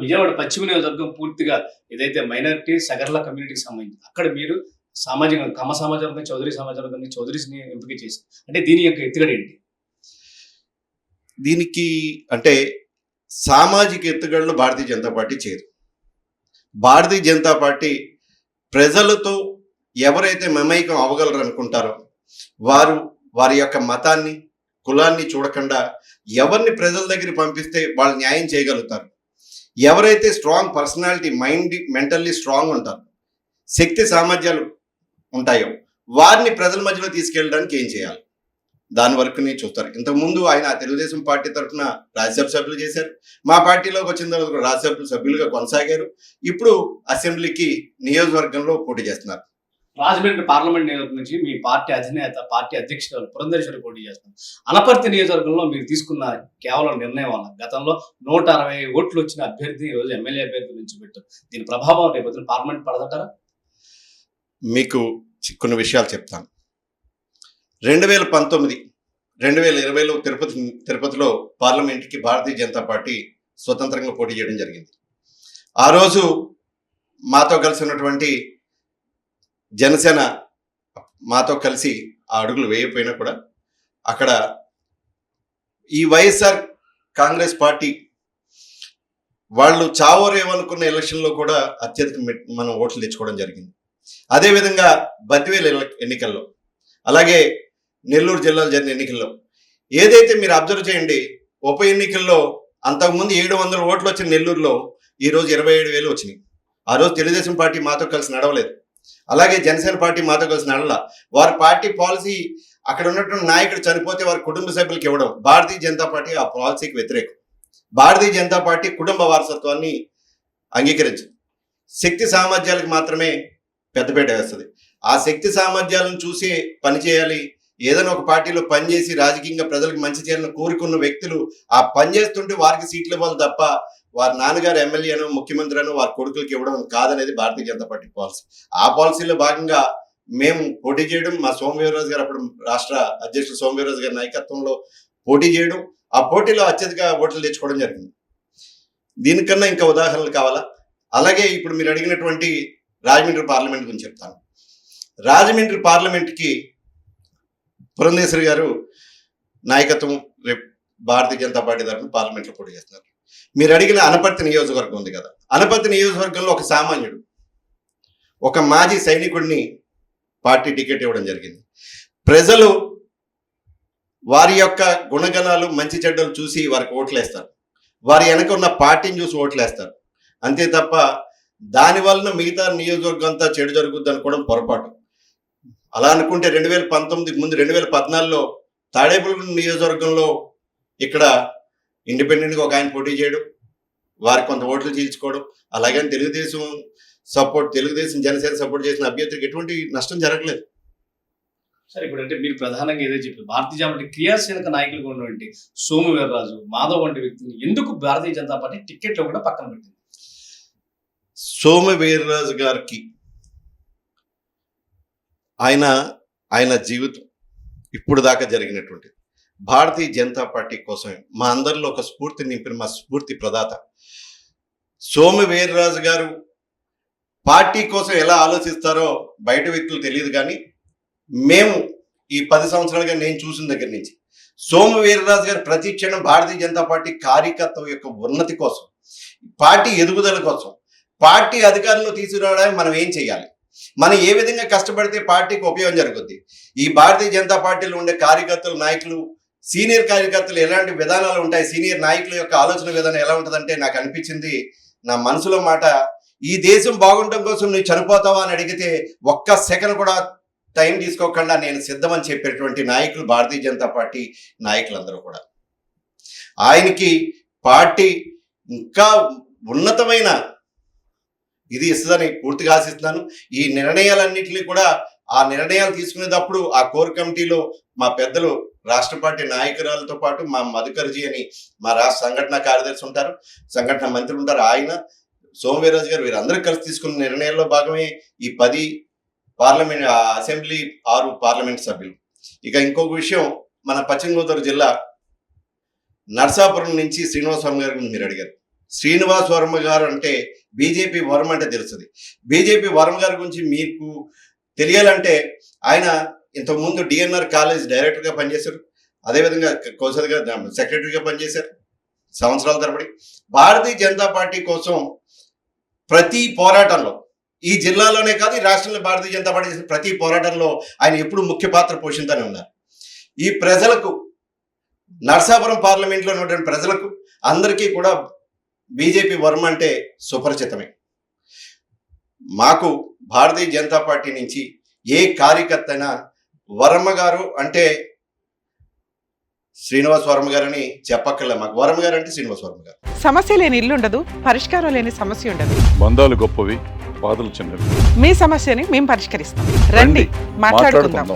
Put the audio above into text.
విజయవాడ పశ్చిమ నియోజకవర్గం పూర్తిగా ఏదైతే మైనారిటీ సగర్ల కమ్యూనిటీకి సంబంధించి అక్కడ మీరు సామాజిక కమ్మ సమాజ చౌదరి సమాజం కానీ చౌదరిస్ని ఎంపిక చేశారు అంటే దీని యొక్క ఎత్తుగడ ఏంటి? దీనికి అంటే సామాజిక ఎత్తుగడలు భారతీయ జనతా పార్టీ చేయదు భారతీయ జనతా పార్టీ ప్రజలతో ఎవరైతే మమైకం అవ్వగలరు అనుకుంటారో వారు వారి యొక్క మతాన్ని కులాన్ని చూడకుండా ఎవరిని ప్రజల దగ్గరికి పంపిస్తే వాళ్ళు న్యాయం చేయగలుగుతారు. ఎవరైతే strong personality mind mentally strong ఉంటారు శక్తి సామర్థ్యాలు ఉంటాయో వారిని ప్రజల మధ్యలో తీసుకెళ్ళడానికి ఏం చేయాలి? దాని వరకుని చూస్తారు ఇంతకుముందు ఆయన తెలుగుదేశం పార్టీ తరఫున రాజ్యసభ సభ్యులు చేశారు. మా పార్టీలోకి వచ్చిన తర్వాత రాజ్యసభ సభ్యులుగా కొనసాగారు. ఇప్పుడు అసెంబ్లీకి నియోజకవర్గంలో పోటీ చేస్తున్నారు. రాజమండ్రి పార్లమెంట్ నియోజకవర్గం నుంచి మీ పార్టీ అధినేత పార్టీ అధ్యక్షురాలు పురంధరేశ్వరి పోటీ చేస్తున్నారు. అనపర్తి నియోజకవర్గంలో మీరు తీసుకున్న కేవలం నిర్ణయం వల్ల గతంలో నూట అరవై ఓట్లు వచ్చిన అభ్యర్థి ఈరోజు ఎమ్మెల్యే అభ్యర్థి నుంచి పెట్టారు. దీని ప్రభావం రేపు పార్లమెంట్ పడదంటారా? మీకు కొన్ని విషయాలు చెప్తాను. రెండు వేల పంతొమ్మిది రెండు వేల ఇరవైలో తిరుపతి తిరుపతిలో పార్లమెంట్కి భారతీయ జనతా పార్టీ స్వతంత్రంగా పోటీ చేయడం జరిగింది. ఆ రోజు మాతో కలిసి ఉన్నటువంటి జనసేన మాతో కలిసి ఆ అడుగులు వేయకపోయినా కూడా అక్కడ ఈ వైఎస్ఆర్ కాంగ్రెస్ పార్టీ వాళ్ళు చావరేమనుకున్న ఎలక్షన్లో కూడా అత్యధిక మనం ఓట్లు తెచ్చుకోవడం జరిగింది. అదేవిధంగా బద్వేలు ఎన్నికల్లో అలాగే నెల్లూరు జిల్లాలో జరిగిన ఎన్నికల్లో ఏదైతే మీరు అబ్జర్వ్ చేయండి ఉప ఎన్నికల్లో అంతకుముందు ఏడు వందల ఓట్లు వచ్చిన నెల్లూరులో ఈరోజు ఇరవై ఏడు వేలు వచ్చినాయి. ఆ రోజు తెలుగుదేశం పార్టీ మాతో కలిసి నడవలేదు. అలాగే జనసేన పార్టీ మాతో కలిసి నడవల వారి పార్టీ పాలసీ అక్కడ ఉన్నటువంటి నాయకుడు చనిపోతే వారి కుటుంబ సభ్యులకు ఇవ్వడం. భారతీయ జనతా పార్టీ ఆ పాలసీకి వ్యతిరేకం. భారతీయ జనతా పార్టీ కుటుంబ వారసత్వాన్ని అంగీకరించదు. శక్తి సామర్థ్యాలకు మాత్రమే పెద్దపేట వేస్తుంది. ఆ శక్తి సామర్థ్యాలను చూసి పని చేయాలి. ఏదైనా ఒక పార్టీలో పనిచేసి రాజకీయంగా ప్రజలకు మంచి చేయాలని కోరుకున్న వ్యక్తులు ఆ పని చేస్తుంటే వారికి సీట్లు ఇవ్వాలి తప్ప వారి నాన్నగారు ఎమ్మెల్యేను ముఖ్యమంత్రిను వారి కొడుకులకి ఇవ్వడం కాదనేది భారతీయ జనతా పార్టీ పాలసీ. ఆ పాలసీలో భాగంగా మేము పోటీ చేయడం మా సోమవీరరాజు గారు అప్పుడు రాష్ట్ర అధ్యక్షుడు సోమవీరరాజు గారి నాయకత్వంలో పోటీ చేయడం ఆ పోటీలో అత్యధిక ఓట్లు తెచ్చుకోవడం జరిగింది. దీనికన్నా ఇంకా ఉదాహరణలు కావాలా? అలాగే ఇప్పుడు మీరు అడిగినటువంటి రాజమండ్రి పార్లమెంట్ గురించి చెప్తాను. రాజమండ్రి పార్లమెంట్కి పురంధేశ్వరి గారు నాయకత్వం రేపు భారతీయ జనతా పార్టీ తరఫున పార్లమెంట్లో పోటీ చేస్తున్నారు. మీరు అడిగిన అనపర్తి నియోజకవర్గం ఉంది కదా. అనపర్తి నియోజకవర్గంలో ఒక సామాన్యుడు ఒక మాజీ సైనికుడిని పార్టీ టికెట్ ఇవ్వడం జరిగింది. ప్రజలు వారి యొక్క గుణగణాలు మంచి చెడ్డలు చూసి వారికి ఓట్లేస్తారు. వారి వెనక ఉన్న పార్టీని చూసి ఓట్లేస్తారు. అంతే తప్ప దాని వలన మిగతా నియోజకవర్గం అంతా చెడు జరుగుద్ది అనుకోవడం పొరపాటు. అలా అనుకుంటే రెండు వేల పంతొమ్మిది ముందు రెండు వేల పద్నాలుగులో తాడేపల్లి నియోజకవర్గంలో ఇక్కడ ఇండిపెండెంట్గా ఒక ఆయన పోటీ చేయడం. వారికి కొంత ఓట్లు చీల్చుకోవడం అలాగే తెలుగుదేశం సపోర్ట్ తెలుగుదేశం జనసేన సపోర్ట్ చేసిన అభ్యర్థికి ఎటువంటి నష్టం జరగలేదు. సరే ఇప్పుడు అంటే మీరు ప్రధానంగా ఏదో చెప్పారు. భారతీయ జనతా పార్టీ క్రియాశీలక నాయకులుగా ఉన్నటువంటి సోము వీర్రాజు మాధవ్ వంటి వ్యక్తిని ఎందుకు భారతీయ జనతా పార్టీ టికెట్లో కూడా పక్కన పెట్టింది? సోమ వీర్రాజు గారికి ఆయన ఆయన జీవితం ఇప్పుడు దాకా జరిగినటువంటి భారతీయ జనతా పార్టీ కోసమే మా అందరిలో ఒక స్ఫూర్తి నింపిన మా స్ఫూర్తి ప్రదాత. సోమ వీర్రాజు గారు పార్టీ కోసం ఎలా ఆలోచిస్తారో బయట వ్యక్తులు తెలియదు కానీ మేము ఈ పది సంవత్సరాలుగా నేను చూసిన దగ్గర నుంచి సోమ వీర్రాజు గారు ప్రతి క్షణం భారతీయ జనతా పార్టీ కార్యకర్త యొక్క ఉన్నతి కోసం పార్టీ ఎదుగుదల కోసం పార్టీ అధికారంలో తీసుకురావడానికి మనం ఏం చేయాలి? మనం ఏ విధంగా కష్టపడితే పార్టీకి ఉపయోగం జరుగుద్ది? ఈ భారతీయ జనతా పార్టీలో ఉండే కార్యకర్తలు నాయకులు సీనియర్ కార్యకర్తలు ఎలాంటి విధానాలు ఉంటాయి? సీనియర్ నాయకుల యొక్క ఆలోచన విధానం ఎలా ఉంటుందంటే నాకు అనిపించింది నా మనసులో మాట ఈ దేశం బాగుండటం కోసం నువ్వు చనిపోతావా అని అడిగితే ఒక్క సెకండ్ కూడా టైం తీసుకోకుండా నేను సిద్ధమని చెప్పేటువంటి నాయకులు భారతీయ జనతా పార్టీ నాయకులందరూ కూడా. ఆయనకి పార్టీ ఇంకా ఉన్నతమైన ఇది ఇస్తుందని పూర్తిగా ఆశిస్తున్నాను. ఈ నిర్ణయాలన్నింటినీ కూడా ఆ నిర్ణయాలు తీసుకునేటప్పుడు ఆ కోర్ కమిటీలో మా పెద్దలు రాష్ట్ర పార్టీ నాయకురాలతో పాటు మా మధుకర్జీ అని మా రాష్ట్ర సంఘటన కార్యదర్శి ఉంటారు. సంఘటన మంత్రి ఉంటారు. ఆయన సోమవీరాజు గారు వీరందరూ కలిసి తీసుకున్న నిర్ణయాల్లో భాగమే ఈ పది పార్లమెంట్ అసెంబ్లీ ఆరు పార్లమెంట్ సభ్యులు. ఇక ఇంకొక విషయం మన పశ్చిమ గోదావరి జిల్లా నర్సాపురం నుంచి శ్రీనివాసస్వామి గారి గురించి మీరు అడిగారు. శ్రీనివాస్ వర్మ గారు అంటే బీజేపీ వర్మ అంటే తెలుస్తుంది. బీజేపీ వర్మ గారి గురించి మీకు తెలియాలంటే ఆయన ఇంతకుముందు డిఎన్ఆర్ కాలేజ్ డైరెక్టర్గా పనిచేశారు. అదేవిధంగా కౌశల్గా సెక్రటరీగా పనిచేశారు. సంవత్సరాల తరబడి. భారతీయ జనతా పార్టీ కోసం ప్రతి పోరాటంలో ఈ జిల్లాలోనే కాదు ఈ రాష్ట్రంలో భారతీయ జనతా పార్టీ చేసిన ప్రతి పోరాటంలో ఆయన ఎప్పుడు ముఖ్య పాత్ర పోషిస్తూనే ఉన్నారు. ఈ ప్రజలకు నర్సాపురం పార్లమెంట్లో ఉన్నటువంటి ప్రజలకు అందరికీ కూడా బీజేపీ వర్మ అంటే సుపరిచితమే. మాకు భారతీయ జనతా పార్టీ నుంచి ఏ కార్యకర్త అయినా వర్మ గారు అంటే శ్రీనివాస్ వర్మ గారని చెప్పక్కర్లే. మాకు వర్మ గారు అంటే శ్రీనివాస్ వర్మ గారు. సమస్య లేని ఇల్లు ఉండదు పరిష్కారం లేని సమస్య ఉండదు. బంధాలు గొప్పవి బాధలు చిన్నవి. మీ సమస్యని మేము పరిష్కరిస్తాం. రండి మాట్లాడుకుందాం.